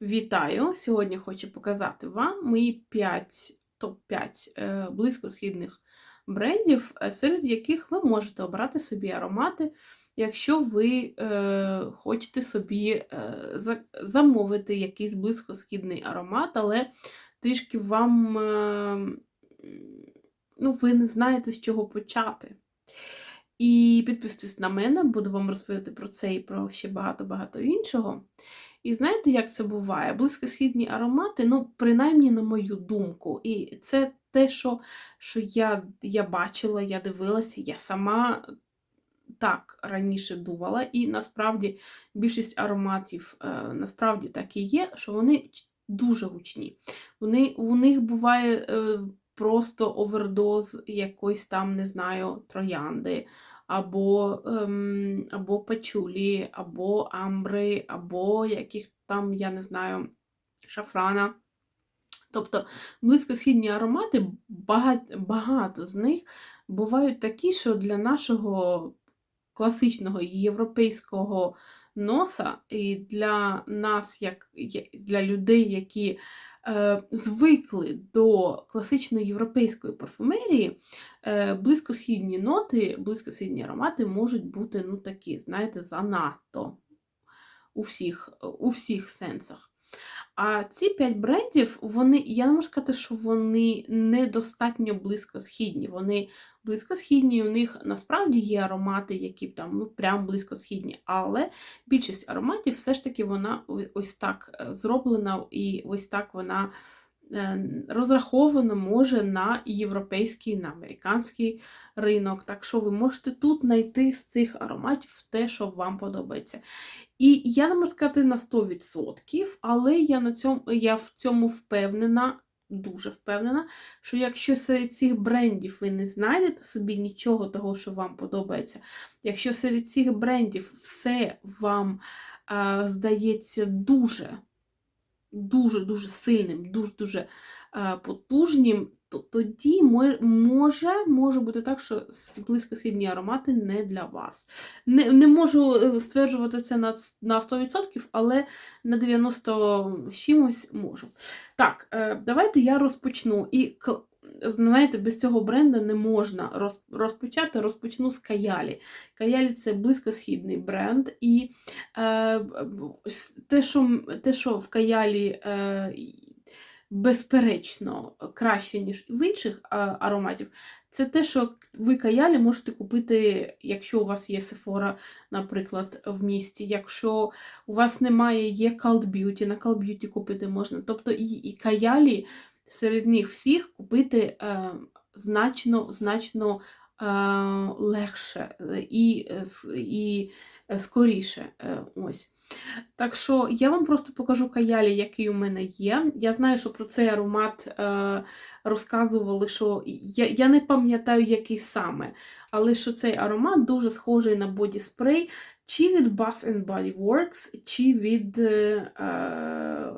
Вітаю! Сьогодні хочу показати вам мої 5 топ-5 е, близькосхідних брендів, е, серед яких ви можете обрати собі аромати, якщо ви е, хочете собі е, замовити якийсь близькосхідний аромат, але трішки вам е, ну, ви не знаєте, з чого почати. І підписуйтесь на мене, буду вам розповідати про це і про ще багато-багато іншого. І знаєте, як це буває? Близькосхідні аромати, ну, принаймні, на мою думку, і це те, що, що я, я бачила, я дивилася, я сама так раніше думала, і насправді більшість ароматів е, насправді так і є, що вони дуже гучні. Вони, у них буває е, просто овердоз якоїсь там, не знаю, троянди, або, ем, або пачулі, або амбри, або яких там, я не знаю, шафрана. Тобто близькосхідні аромати, багато, багато з них бувають такі, що для нашого класичного європейського носа і для нас, як для людей, які е, звикли до класичної європейської парфумерії, е, близькосхідні ноти, близькосхідні аромати можуть бути ну, такі, знаєте, занадто у всіх, у всіх сенсах. А ці п'ять брендів, вони, я не можу сказати, що вони недостатньо близькосхідні. Вони близькосхідні, у них насправді є аромати, які там ну, прям близькосхідні, але більшість ароматів все ж таки вона ось так е, зроблена, і ось так вона е, розрахована може на європейський, на американський ринок. Так що ви можете тут знайти з цих ароматів те, що вам подобається. І я не можу сказати на 100%, але я, на цьому, я в цьому впевнена, дуже впевнена, що якщо серед цих брендів ви не знайдете собі нічого того, що вам подобається, якщо серед цих брендів все вам е, здається дуже, дуже-дуже сильним, дуже-дуже е, потужнім, то тоді може, може бути так, що близькосхідні аромати не для вас. Не, не можу е, стверджувати це на, на 100%, але на 90 чимось можу. Так, е, давайте я розпочну. І знаєте, без цього бренду не можна розпочати. Розпочну з Каялі. Каялі це близькосхідний бренд, і е, те, що, те, що в Каялі. Е, Безперечно, краще, ніж в інших а, ароматів, це те, що ви каялі можете купити, якщо у вас є Sephora, наприклад, в місті. Якщо у вас немає, є Cult Beauty, на Cult Beauty купити можна. Тобто і, і каялі серед них всіх купити е, значно, значно е, легше е, і, і скоріше. Ось. Так що я вам просто покажу каялі, який у мене є. Я знаю, що про цей аромат е, розказували, що я, я не пам'ятаю, який саме, але що цей аромат дуже схожий на боді-спрей, чи від Bath Body Works, чи від е, е,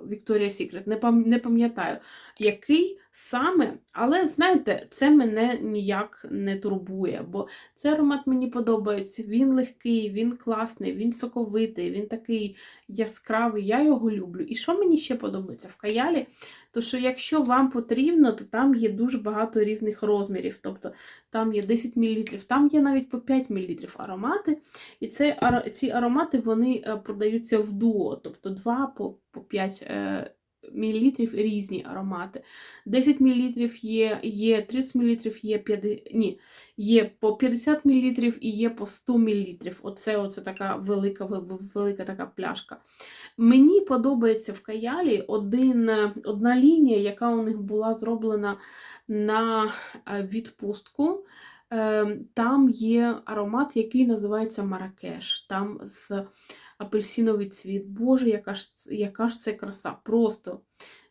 Victoria's Secret. Не пам'ятаю, який саме, але знаєте, це мене ніяк не турбує, бо цей аромат мені подобається. Він легкий, він класний, він соковитий, він такий яскравий. Я його люблю. І що мені ще подобається в каялі? То що якщо вам потрібно, то там є дуже багато різних розмірів. Тобто там є 10 мл, там є навіть по 5 мл аромати. І ці аромати вони е, продаються в дуо, тобто 2 по, по 5 е, мл різні аромати. 10 мл є, є 30 мл, є 50, ні, є по 50 мл і є по 100 мл. Оце, оце така велика, ве- ве- велика така пляшка. Мені подобається в Каялі один, одна лінія, яка у них була зроблена на е, відпустку. Е, Там є аромат, який називається Маракеш. Там з апельсиновий цвіт. Боже, яка ж, яка ж це краса! Просто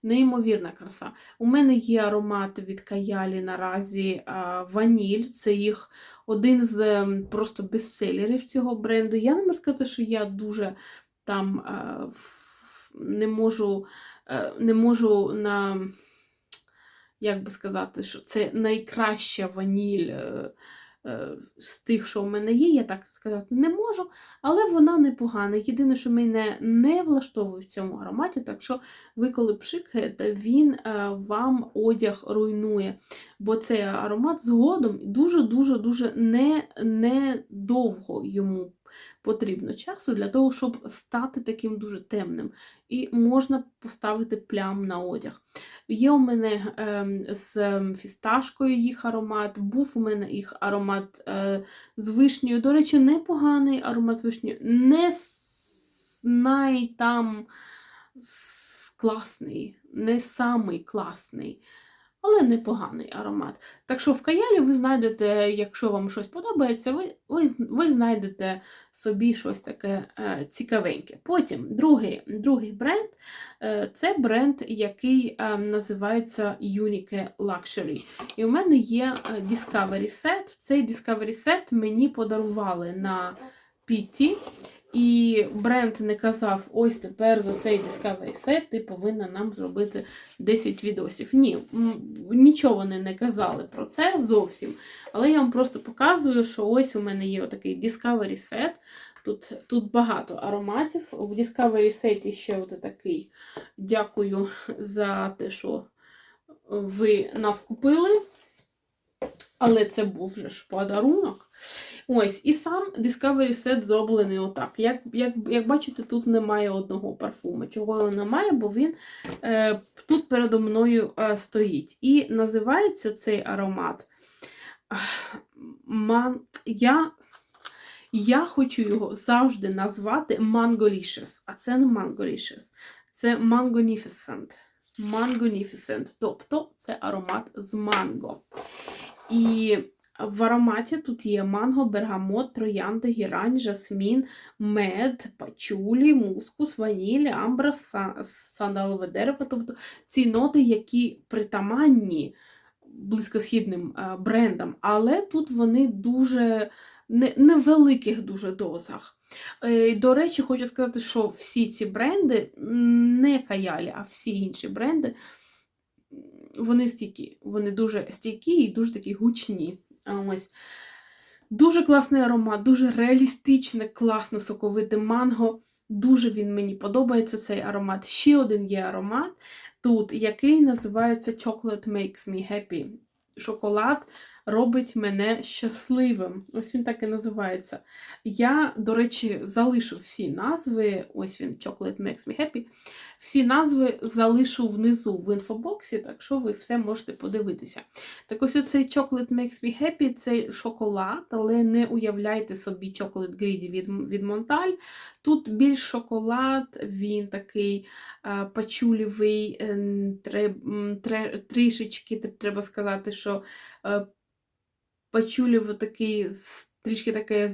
неймовірна краса. У мене є аромат від Каялі наразі ваніль. Це їх один з ем, просто бестселерів цього бренду. Я не можу сказати, що я дуже там не можу, е, не можу на. Як би сказати, що це найкраща ваніль е, з тих, що в мене є, я так сказати не можу, але вона непогана. Єдине, що мене не влаштовує в цьому ароматі, так що ви, коли пшикаєте, він е, вам одяг руйнує. Бо цей аромат згодом дуже-дуже дуже не, йому потрібно часу для того, щоб стати таким дуже темним. І можна поставити плям на одяг. Є у мене ем, з ем, фісташкою їх аромат, був у мене їх аромат е, з вишнею. До речі, непоганий аромат з вишнею. Не най там класний, не самий класний, але непоганий аромат. Так що в каялі ви знайдете, якщо вам щось подобається, ви, ви, ви знайдете собі щось таке е, цікавеньке. Потім другий, другий бренд е, це бренд, який е, називається Unique Luxury. І у мене є е, Discovery Set. Цей Discovery Set мені подарували на Піті. І бренд не казав, ось тепер за цей Discovery Set ти повинна нам зробити 10 відосів. Ні, нічого вони не казали про це зовсім. Але я вам просто показую, що ось у мене є отакий Discovery Set. Тут, тут багато ароматів. В Discovery Set ще от такий. Дякую за те, що ви нас купили. Але це був вже ж подарунок. Ось, і сам Discovery Set зроблений отак. Як, як, як бачите, тут немає одного парфуму. Чого його немає, бо він е, тут передо мною е, стоїть. І називається цей аромат. Ман... Я, я хочу його завжди назвати Mangolicious, а це не Mangolicious, це Mangonificent. Mangonificent, тобто це аромат з манго. І в ароматі тут є манго, бергамот, троянда, гірань, жасмін, мед, пачулі, мускус, ваніль, амбра, сандалове дерево. Тобто ці ноти, які притаманні близькосхідним е, брендам, але тут вони дуже не- невеликих дуже дозах. Е, До речі, хочу сказати, що всі ці бренди, не каялі, а всі інші бренди, вони стійкі. Вони дуже стійкі і дуже такі гучні. Ось. Дуже класний аромат, дуже реалістичне, класно соковите манго. Дуже він мені подобається цей аромат. Ще один є аромат тут, який називається Chocolate Makes Me Happy. Шоколад робить мене щасливим. Ось він так і називається. Я, до речі, залишу всі назви. Ось він, Chocolate Makes Me Happy. Всі назви залишу внизу в інфобоксі, так що ви все можете подивитися. Так ось оцей Chocolate Makes Me Happy це шоколад, але не уявляйте собі Chocolate Greedy від, від Монталь. Тут більш шоколад, він такий е, пачулєвий, е, трішечки треба сказати, що е, пачулєво такий, трішки таке,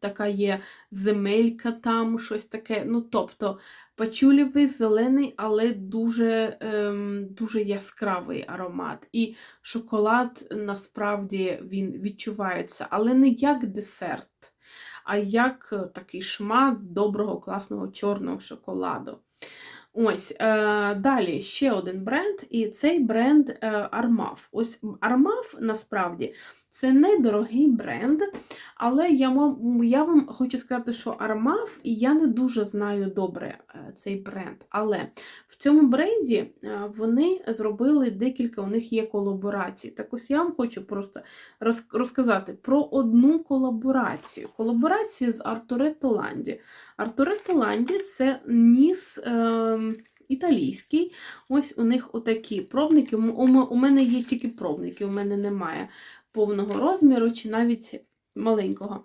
така є земелька там, щось таке. Ну, тобто, пачулєвий, зелений, але дуже, ем, дуже яскравий аромат. І шоколад насправді він відчувається, але не як десерт, а як е, такий шмат доброго, класного чорного шоколаду. Ось, е, далі ще один бренд, і цей бренд е, Armaf. Ось Armaf насправді це недорогий бренд, але я, вам- я вам хочу сказати, що Armaf, і я не дуже знаю добре е, цей бренд. Але в цьому бренді е, вони зробили декілька, у них є колаборацій. Так ось я вам хочу просто розказати про одну колаборацію. Колаборацію з Артуретто Ланді. Артуретто Ланді це ніс. Е, Італійський, ось у них отакі пробники. У мене є тільки пробники, у мене немає повного розміру чи навіть маленького.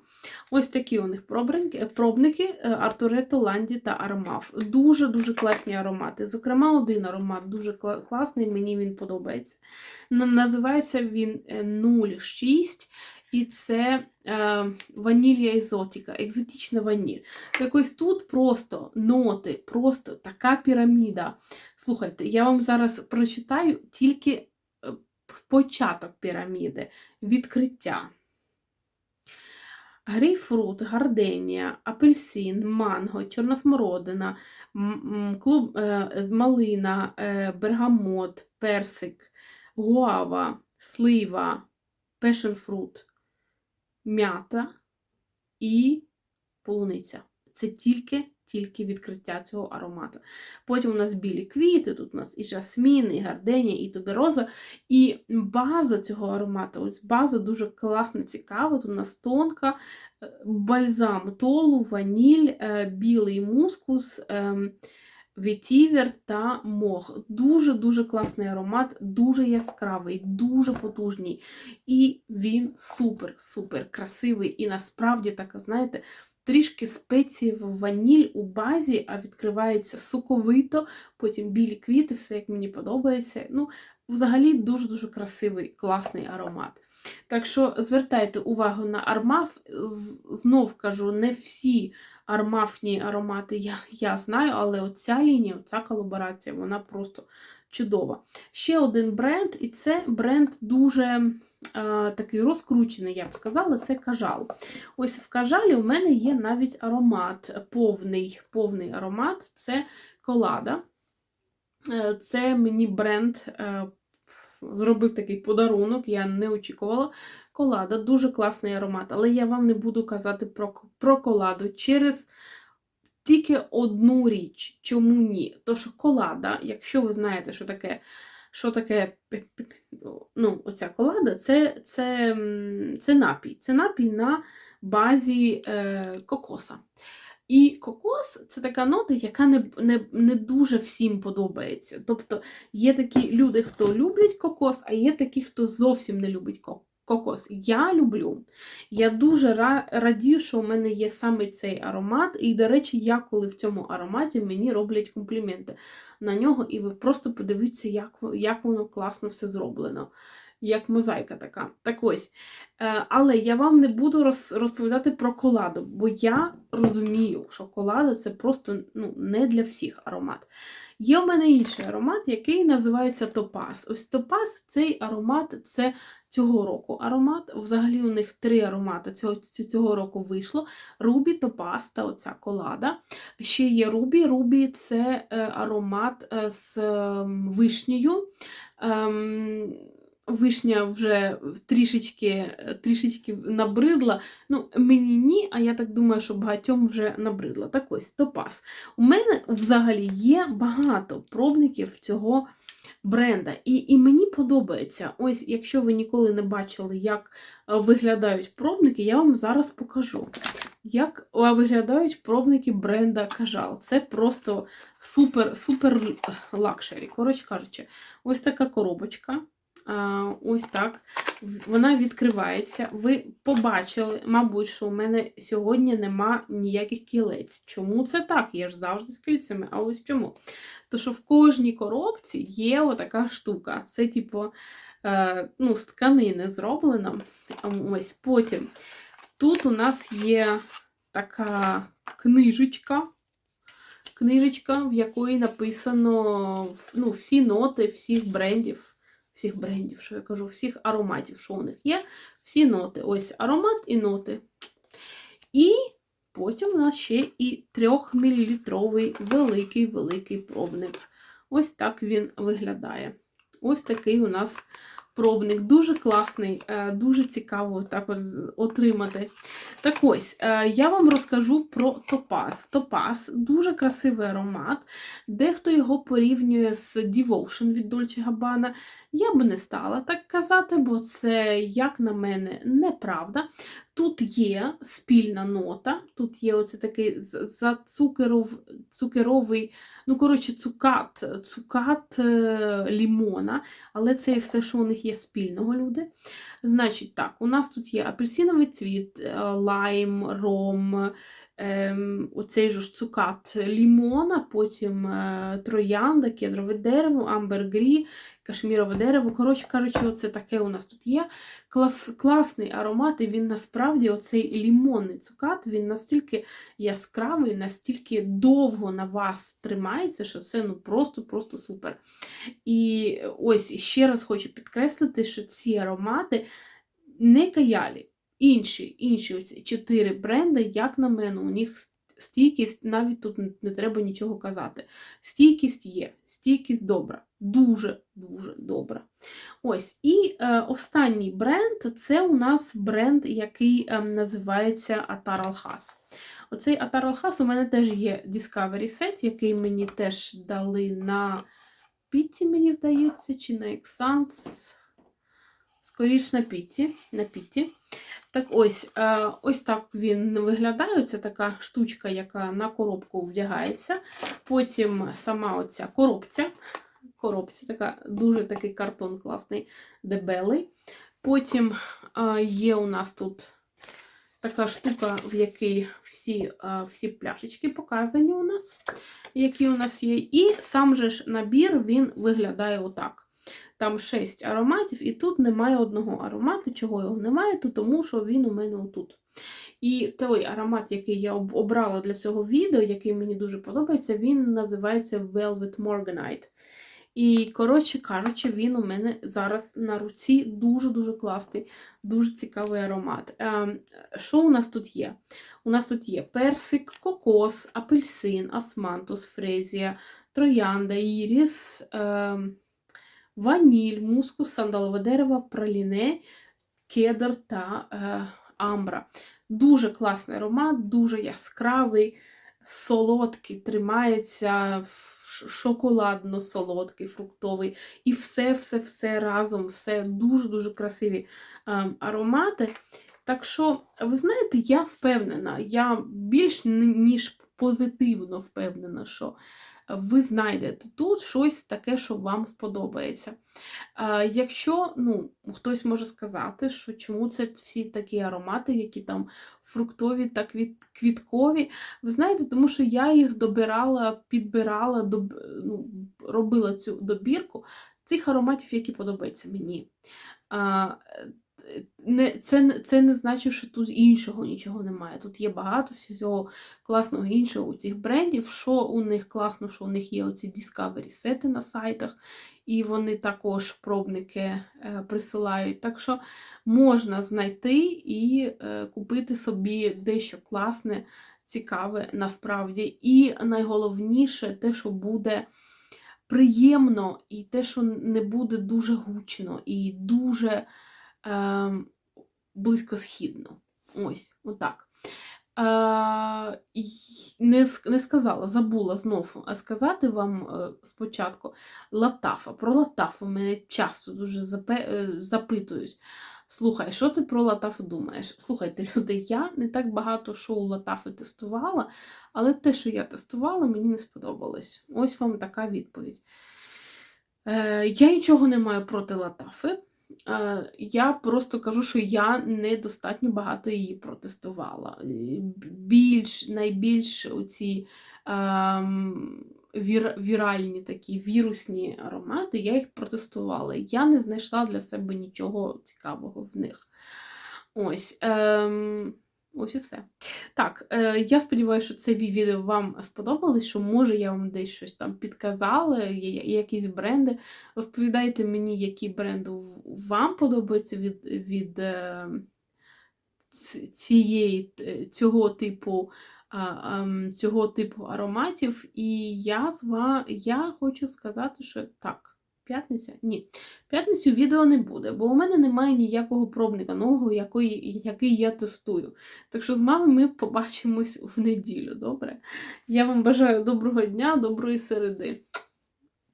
Ось такі у них пробники, пробники Артуретто Ланді та Армаф. Дуже-дуже класні аромати. Зокрема, один аромат дуже класний, мені він подобається. Називається він е, 06. І це е, ванілія екзотика, екзотична ваніль. Так ось тут просто ноти, просто така піраміда. Слухайте, я вам зараз прочитаю тільки е, початок піраміди, відкриття. Грейпфрут, гарденія, апельсин, манго, чорна смородина, м- м, клуб, е, малина, е, бергамот, персик, гуава, слива, пешенфрут, м'ята і полуниця. Це тільки тільки відкриття цього аромату. Потім у нас білі квіти, тут у нас і жасмін, і гарденія, і тубероза. І база цього аромату, ось база дуже класна, цікава. Тут у нас тонка, е, бальзам толу, ваніль, е, білий мускус. ем, Вітівер та мох. Дуже-дуже класний аромат, дуже яскравий, дуже потужний. І він супер-супер красивий. І насправді, так, знаєте, трішки спеції в ваніль у базі, а відкривається соковито, потім білі квіти, все як мені подобається. Ну, взагалі дуже-дуже красивий, класний аромат. Так що звертайте увагу на армаф. Знов кажу, не всі армафні аромати я, я знаю, але оця лінія, оця колаборація, вона просто чудова. Ще один бренд, і це бренд дуже такий розкручений, я б сказала, це кажал. Ось в кажалі у мене є навіть аромат, повний, повний аромат це колада. Е, Це мені бренд е, зробив такий подарунок, я не очікувала. Колада, дуже класний аромат, але я вам не буду казати про, про коладу через тільки одну річ. Чому ні? Тож колада, якщо ви знаєте, що таке, що таке ну, оця колада, це, це, це напій. Це напій на базі е, кокоса. І кокос це така нота, яка не, не, не дуже всім подобається. Тобто є такі люди, хто люблять кокос, а є такі, хто зовсім не любить ко- кокос. Я люблю. Я дуже радію, що у мене є саме цей аромат. І, до речі, я коли в цьому ароматі мені роблять компліменти на нього, і ви просто подивіться, як, як воно класно все зроблено. Як мозаїка така. Так ось. Е, Але я вам не буду розповідати про коладу, бо я розумію, що колада це просто ну, не для всіх аромат. Є в мене інший аромат, який називається Топаз. Ось Топаз цей аромат це цього року аромат. Взагалі у них три аромати цього, цього року вийшло: Рубі, Топаз та оця колада. Ще є Рубі. Рубі це е, аромат е, з ем, вишнею. Вишня вже трішечки, трішечки набридла. Ну, мені ні, а я так думаю, що багатьом вже набридла. Так ось, топаз. У мене взагалі є багато пробників цього бренда. І, і мені подобається. Ось, якщо ви ніколи не бачили, як е, виглядають пробники, я вам зараз покажу. Як виглядають пробники бренда Кажал. Це просто супер, супер лакшері. Коротше кажучи, ось така коробочка. Ось так. Вона відкривається. Ви побачили, мабуть, що у мене сьогодні нема ніяких кілець. Чому це так? Я ж завжди з кільцями. А ось чому? То що в кожній коробці є отака штука. Це, типу, е, ну, з тканини зроблено. Ось потім. Тут у нас є така книжечка. Книжечка, в якої написано ну, всі ноти всіх брендів всіх брендів, що я кажу, всіх ароматів, що у них є, всі ноти. Ось аромат і ноти. І потім у нас ще і 3-мл великий-великий пробник. Ось так він виглядає. Ось такий у нас пробник. Дуже класний, е, дуже цікаво також отримати. Так ось, е, я вам розкажу про топаз. Топаз дуже красивий аромат. Дехто його порівнює з Devotion від Dolce Gabbana. Я би не стала так казати, бо це, як на мене, неправда. Тут є спільна нота, тут є оце такий зацукеров, цукеровий, ну, коротше, цукат, цукат е, лімона, але це все, що у них є спільного, люди. Значить, так, у нас тут є апельсиновий цвіт, е, лайм, ром, оцей ж цукат лімона, потім е, троянда, кедрове дерево, амбергрі, кашмірове дерево. Коротше кажучи, оце таке у нас тут є. Клас, класний аромат, і він насправді оцей лімонний цукат, він настільки яскравий, настільки довго на вас тримається, що це ну просто-просто супер. І ось ще раз хочу підкреслити, що ці аромати не каялі. Інші, інші оці чотири бренди, як на мене, у них стійкість навіть тут не- треба нічого казати. Стійкість є, стійкість добра, дуже-дуже добра. Ось, і е, останній бренд це у нас бренд, який е, називається Atar Alhas. Оцей Atar Alhas у мене теж є Discovery Set, який мені теж дали на Піті, мені здається, чи на Ексанс. Скоріш на Піті. На Піті. Так ось, е, ось так він виглядає. Це така штучка, яка на коробку вдягається. Потім сама оця коробця. Коробця, така, дуже такий картон класний, дебелий. Потім е, є у нас тут така штука, в якій всі, е, всі пляшечки показані у нас, які у нас є. І сам же ж набір він виглядає отак. Там 6 ароматів, і тут немає одного аромату. Чого його немає? То тому що він у мене отут. І той аромат, який я обрала для цього відео, який мені дуже подобається, він називається Velvet Morganite. І, коротше кажучи, він у мене зараз на руці дуже-дуже класний, дуже цікавий аромат. Ем, Що у нас тут є? У нас тут є персик, кокос, апельсин, асмантус, фрезія, троянда, іріс, ем, ваніль, мускус, сандалове дерево, праліне, кедр та е, амбра. Дуже класний аромат, дуже яскравий, солодкий, тримається шоколадно солодкий, фруктовий. І все-все-все разом, все дуже-дуже красиві е, аромати. Так що, ви знаєте, я впевнена, я більш ніж позитивно впевнена, що ви знайдете тут щось таке, що вам сподобається. Якщо ну, хтось може сказати, що чому це всі такі аромати, які там фруктові та квіт- квіткові, ви знаєте, тому що я їх добирала, підбирала, доб... ну, робила цю добірку цих ароматів, які подобаються мені. Не, це, це не значить, що тут іншого нічого немає. Тут є багато всього класного іншого у цих брендів. Що у них класно, що у них є оці Discovery сети на сайтах, і вони також пробники е, присилають. Так що можна знайти і е, купити собі дещо класне, цікаве насправді. І найголовніше те, що буде приємно, і те, що не буде дуже гучно і дуже е, близькосхідно. Ось, отак. Е, не, не сказала, забула знов е, сказати вам е, спочатку Латафа. Про Латафу мене часто дуже е, запитують. Слухай, що ти про Латафу думаєш? Слухайте, люди, я не так багато що у Латафи тестувала, але те, що я тестувала, мені не сподобалось. Ось вам така відповідь. Е, я нічого не маю проти Латафи. Е, Я просто кажу, що я недостатньо багато її протестувала. Більш, найбільш оці ем, вір, віральні такі вірусні аромати, я їх протестувала. Я не знайшла для себе нічого цікавого в них. Ось. Ем, ось і все. Так, е, я сподіваюся, що це відео вам сподобалось, що може я вам десь щось там підказала, якісь бренди. Розповідайте мені, які бренди вам подобаються від, від е, цієї, цього типу. Цього типу ароматів, і я я хочу сказати, що так, п'ятниця? Ні. П'ятницю відео не буде, бо у мене немає ніякого пробника нового, який, який я тестую. Так що з вами ми побачимось в неділю, добре? Я вам бажаю доброго дня, доброї середи.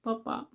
Па-па!